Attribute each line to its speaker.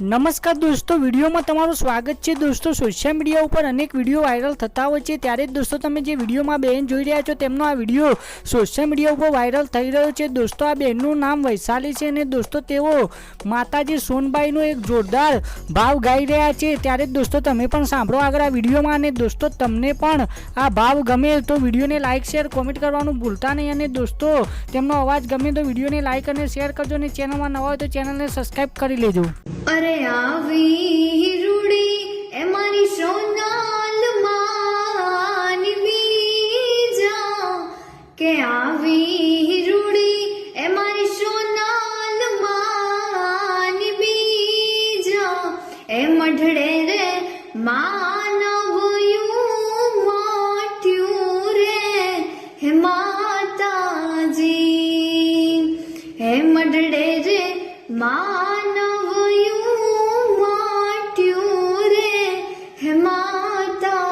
Speaker 1: નમસ્કાર દોસ્તો, વિડીયોમાં તમારું સ્વાગત છે. દોસ્તો સોશિયલ મીડિયા ઉપર અનેક વીડિયો વાયરલ થતા હોય છે. ત્યારે જ દોસ્તો, તમે જે વિડીયોમાં બહેન જોઈ રહ્યા છો, તેમનો આ વીડિયો સોશિયલ મીડિયા ઉપર વાયરલ થઈ રહ્યો છે. દોસ્તો, આ બહેનનું નામ વૈશાલી છે અને દોસ્તો, તેઓ માતાજી સોનબાઈનો એક જોરદાર ભાવ ગાઈ રહ્યા છે. ત્યારે જ દોસ્તો, તમે પણ સાંભળો આગળ આ વિડીયોમાં અને દોસ્તો, તમને પણ આ ભાવ ગમે તો વિડીયોને લાઇક શેર કોમેન્ટ કરવાનું ભૂલતા નહીં. અને દોસ્તો, તેમનો અવાજ ગમે તો વિડીયોને લાઇક અને શેર કરજો. અને ચેનલમાં નવા હોય તો ચેનલને સબસ્ક્રાઈબ કરી લેજો.
Speaker 2: અરે આવી રૂડી, એ મારી સોનાલ માનવી જા. કે આવી રૂડી, એ મારી સોનાલ માનવી જા. એ મઢડે રે, માનવયું મોટ્યું રે. હે માતાજી, હે મઢડે રે માનવયું માટ્યું રે હે માતાજી